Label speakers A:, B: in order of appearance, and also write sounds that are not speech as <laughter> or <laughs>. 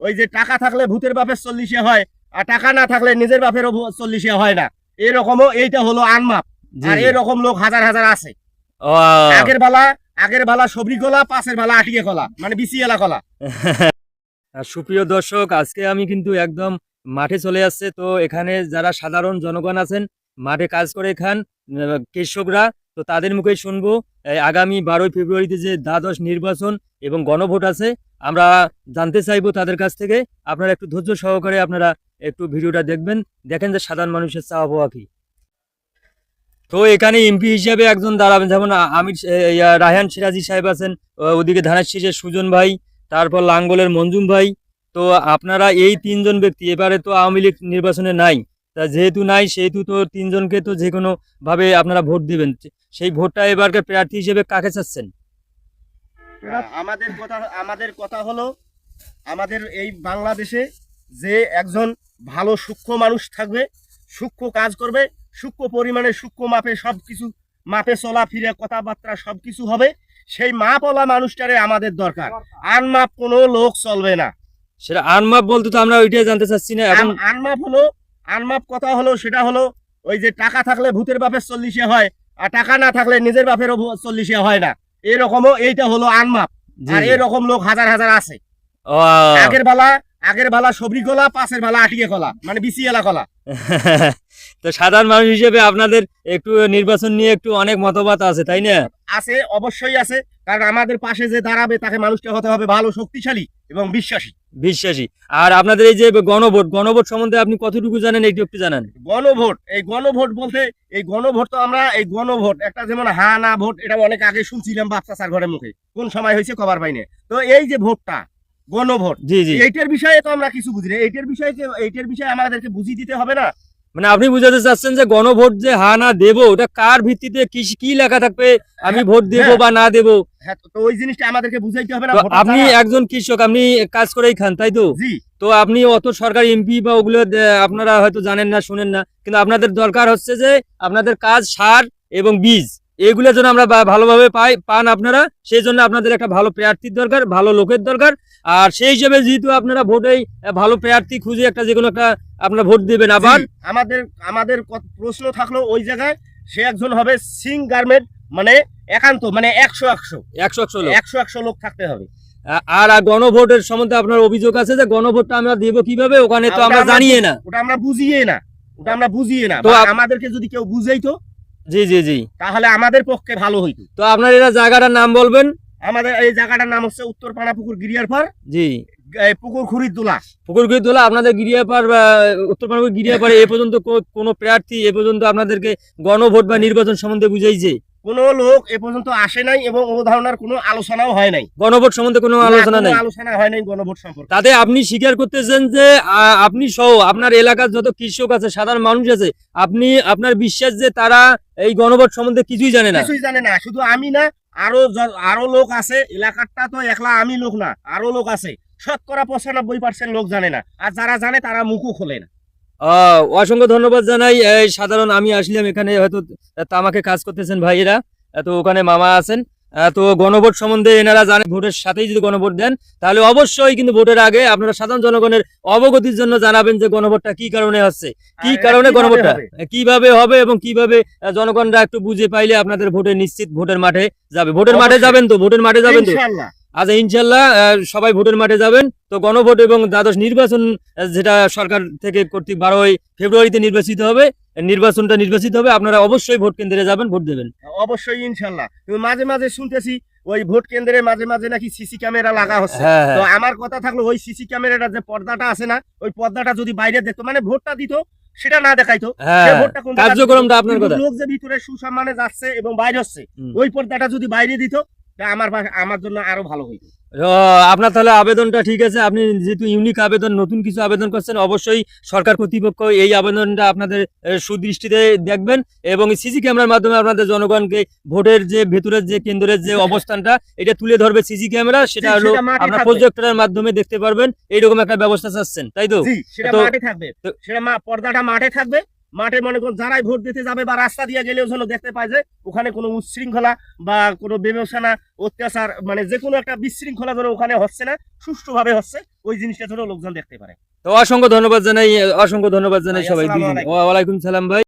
A: ওই যে টাকা থাকলে ভূতের বাপের চল্লিশে হয় আর টাকা না থাকলে নিজের বাপেরও ভূ- চল্লিশে হয় না। এরকমও এইটা হলো আনমাপ। আর এরকম লোক হাজার হাজার আছে। আগের বেলা আগের বেলা সবরি কলা পাশের বেলা আটিয়ে কলা মানে বিসিএলা কলা। <laughs>
B: সুপ্রিয় দর্শক আজকে আমি কিন্তু একদম মাঠে চলে আসছে। তো এখানে যারা সাধারণ জনগণ আছেন মাঠে কাজ করে খান কৃষকরা তো তাদের মুখে শুনব আগামী বারোই ফেব্রুয়ারিতে যে দ্বাদশ নির্বাচন এবং গণভোট আছে আমরা জানতে চাইব তাদের কাছ থেকে। আপনারা একটু ধৈর্য সহকারে আপনারা একটু ভিডিওটা দেখবেন। দেখেন যে সাধারণ মানুষের চাওয়া পাওয়া কি। তো এখানে এমপি হিসেবে একজন দাঁড়াবেন। যেমন আমির রায়হান সিরাজি সাহেব আছেন ওদিকে ধানের সুজন ভাই, তারপর লাঙ্গলের মঞ্জুম ভাই। তো আপনারা এই তিনজন ব্যক্তি, এবারে তো আওয়ামী লীগ নির্বাচনে নাই। তা যেহেতু নাই, সেহেতু তো তিনজনকে তো যে কোনোভাবে আপনারা ভোট দিবেন। সেই ভোটটা এবারকার প্রার্থী হিসেবে কাকে চাচ্ছেন?
A: আমাদের কথা আমাদের কথা হলো আমাদের এই বাংলাদেশে যে একজন ভালো সূক্ষ্ম মানুষ থাকবে সূক্ষ্ম কাজ করবে সূক্ষ্ম পরিমাণে সূক্ষ্ম মাপে সব কিছু মাপে চলাফিরে কথাবার্তা সব কিছু হবে সেই মাপওয়ালা মানুষটারে আমাদের দরকার। আনমাপ কোনো লোক চলবে না।
B: সেটা আনমাপ বলতে তো আমরা ওইটাই জানতে চাচ্ছি না এখন
A: আন- আনমাপ হলো আনমাপ কথা হলো সেটা হলো ওই যে টাকা থাকলে ভূতের বাপের চল্লিশে হয় আর টাকা না থাকলে নিজের বাপেরও চল্লিশে হয় না। এরকমও এইটা হলো আনমাপ। আর এরকম লোক হাজার হাজার আছে। আগের বেলা আগের বেলা সবরি কলা পাশের বেলা আটিয়ে কলা মানে বিসিএলা কলা। <laughs>
B: তো সাধারণ মানুষ হিসেবে আপনাদের একটু নির্বাচন নিয়ে একটু অনেক মতবাদ আছে তাই না?
A: আছে অবশ্যই আছে কারণ আমাদের পাশে যে দাঁড়াবে তাকে মানুষটা হতে হবে ভালো শক্তিশালী এবং বিশ্বাসী।
B: বিশ্বাসী। আর আপনাদের এই যে গণভোট গণভোট সম্বন্ধে আপনি কতটুকু জানেন একটু একটু জানান।
A: গণভোট এই গণভোট বলতে এই গণভোট তো আমরা এই গণভোট একটা যেমন হা না ভোট এটা অনেক আগে শুনছিলাম বাচ্চা স্যার ঘরের মুখে কোন সময় হয়েছে কবার পাইনে। তো এই যে ভোটটা গণভোট।
B: জি জি।
A: এইটার বিষয়ে তো আমরা কিছু বুঝি না। এইটার বিষয়ে এইটার বিষয়ে আমাদেরকে বুঝিয়ে দিতে হবে না?
B: মানে আপনি বুঝাতে চাচ্ছেন যে গণভোট যে হা না দেবো ওটা কার ভিত্তিতে কি কি লেখা থাকবে? আমি ভোট দেবো
A: হ্যাঁ।
B: বা না দেবো?
A: হ্যাঁ তো ওই জিনিসটা আমাদেরকে বুঝাইতে হবে না
B: আপনি একজন কৃষক আপনি কাজ করেই খান তাই তো? তো আপনি অত সরকারি এমপি বা ওগুলো আপনারা হয়তো জানেন না শুনেন না। কিন্তু আপনাদের দরকার হচ্ছে যে আপনাদের কাজ সার এবং বীজ। এগুলো যেন আমরা ভালোভাবে পাই পান আপনারা। সেই জন্য আপনাদের একটা ভালো প্রার্থীর দরকার ভালো লোকের দরকার। আর সেই হিসেবে যেহেতু আপনারা ভোটেই ভালো প্রার্থী খুঁজে একটা যে কোনো একটা আপনারা ভোট দেবেন আবার।
A: আমাদের আমাদের প্রশ্ন থাকল ওই জায়গায় সে একজন হবে সিং গার্মেন্ট মানে একান্ত মানে একশো একশো।
B: একশো একশো লোক।
A: একশো একশো লোক থাকতে হবে।
B: আর গণভোটের সম্বন্ধে আপনার অভিযোগ আছে যে গণভোটটা আমরা দেব কীভাবে? ওখানে তো আমরা জানিয়ে না।
A: ওটা আমরা বুঝিয়ে না। ওটা আমরা বুঝিয়ে না।
B: তো
A: আমাদেরকে যদি কেউ বুঝাইতো
B: জি জি জি।
A: তাহলে আমাদের পক্ষে ভালো হইতো।
B: তো আপনার এটা জায়গাটার নাম বলবেন?
A: আমাদের এই জায়গাটার নাম হচ্ছে উত্তর পানা পুকুর গিরিয়ার পার
B: জি
A: পুকুর খুরির দোলা।
B: পুকুর তোলা আপনাদের গিরিয়াপার উত্তর উত্তরপাড়া গিরিয়াপাড়ে এ পর্যন্ত কোন কোনো প্রার্থী এ পর্যন্ত আপনাদেরকে গণভোট বা নির্বাচন সম্বন্ধে বুঝাইছে।
A: কোনো লোক এ পর্যন্ত আসে নাই এবং ও ধরনের কোনো আলোচনাও হয় নাই।
B: গণভোট সম্বন্ধে কোনো আলোচনা নেই?
A: আলোচনা হয় নাই গণভোট সম্পর্কে।
B: তাতে আপনি স্বীকার করতেছেন যে আপনি সহ আপনার এলাকার যত কৃষক আছে সাধারণ মানুষ আছে আপনি আপনার বিশ্বাস যে তারা এই গণভোট সম্বন্ধে কিছুই জানে না?
A: কিছুই জানে না শুধু আমি না আরও আরও লোক আছে এলাকারটা তো একলা আমি লোক না আরও লোক আছে। শতকরা পঁচানব্বই পার্সেন্ট লোক জানে না আর যারা জানে তারা মুখও খোলে না।
B: অসংখ্য ধন্যবাদ জানাই। এই সাধারণ আমি আসলাম এখানে হয়তো তামাকে কাজ করতেছেন ভাইয়েরা। তো ওখানে মামা আছেন। তো গণভোট সম্বন্ধে এনারা জানেন ভোটের সাথেই যদি গণভোট দেন তাহলে অবশ্যই কিন্তু ভোটের আগে আপনারা সাধারণ জনগণের অবগতির জন্য জানাবেন যে গণভোটটা কি কারণে হচ্ছে। কি কারণে গণভোটটা? কীভাবে হবে এবং কীভাবে জনগণরা একটু বুঝে পাইলে আপনাদের ভোটে নিশ্চিত ভোটের মাঠে যাবে। ভোটের মাঠে যাবেন তো ভোটের মাঠে যাবেন তো? আচ্ছা ইনশাল্লাহ সবাই ভোটের মাঠে যাবেন। তো গণভোট এবং দ্বাদশ নির্বাচন যেটা সরকার থেকে কর্তৃক বারোই ফেব্রুয়ারিতে নির্বাচিত হবে নির্বাচনটা নির্বাচিত হবে আপনারা অবশ্যই ভোট কেন্দ্রে যাবেন ভোট দেবেন।
A: অবশ্যই ইনশাল্লাহ মাঝে মাঝে শুনতেছি ওই ভোট কেন্দ্রে মাঝে মাঝে নাকি সিসি ক্যামেরা লাগা হচ্ছে।
B: হ্যাঁ
A: তো
B: হ্যাঁ
A: আমার কথা থাকল ওই সিসি ক্যামেরাটা যে পর্দাটা আছে না ওই পর্দাটা যদি বাইরে দেখতো মানে ভোটটা দিত সেটা না দেখাইতো
B: হ্যাঁ কার্যক্রমটা আপনার কথা।
A: লোক যে ভিতরে সুসম্মানে যাচ্ছে এবং বাইরে হচ্ছে ওই পর্দাটা যদি বাইরে দিত তা আমার আমার জন্য আরও ভালো হইতো।
B: আপনার তাহলে আবেদনটা ঠিক আছে আপনি যেহেতু ইউনিক আবেদন নতুন কিছু আবেদন করছেন অবশ্যই সরকার কর্তৃপক্ষ এই আবেদনটা আপনাদের সুদৃষ্টিতে দেখবেন এবং সিসি ক্যামেরার মাধ্যমে আপনাদের জনগণকে ভোটের যে ভেতরের যে কেন্দ্রের যে <laughs> অবস্থানটা এটা তুলে ধরবে সিসি ক্যামেরা সেটা হলো আপনার প্রজেক্টরের মাধ্যমে দেখতে পারবেন এইরকম একটা ব্যবস্থা চাচ্ছেন তাই তো?
A: সেটা মাঠে থাকবে। সেটা পর্দাটা মাঠে থাকবে। মাঠে মনে করুন যারাই ভোট দিতে যাবে বা রাস্তা দিয়ে গেলেও যেন দেখতে পায় যে ওখানে কোনো উচ্ছৃঙ্খলা বা কোনো বিবেচনা অত্যাচার মানে যে কোনো একটা বিশৃঙ্খলা যেন ওখানে হচ্ছে না সুষ্ঠুভাবে হচ্ছে ওই জিনিসটা যেন লোকজন দেখতে পারে।
B: তো অসংখ্য ধন্যবাদ জানাই অসংখ্য ধন্যবাদ জানাই সবাই ওয়ালাইকুম সালাম ভাই।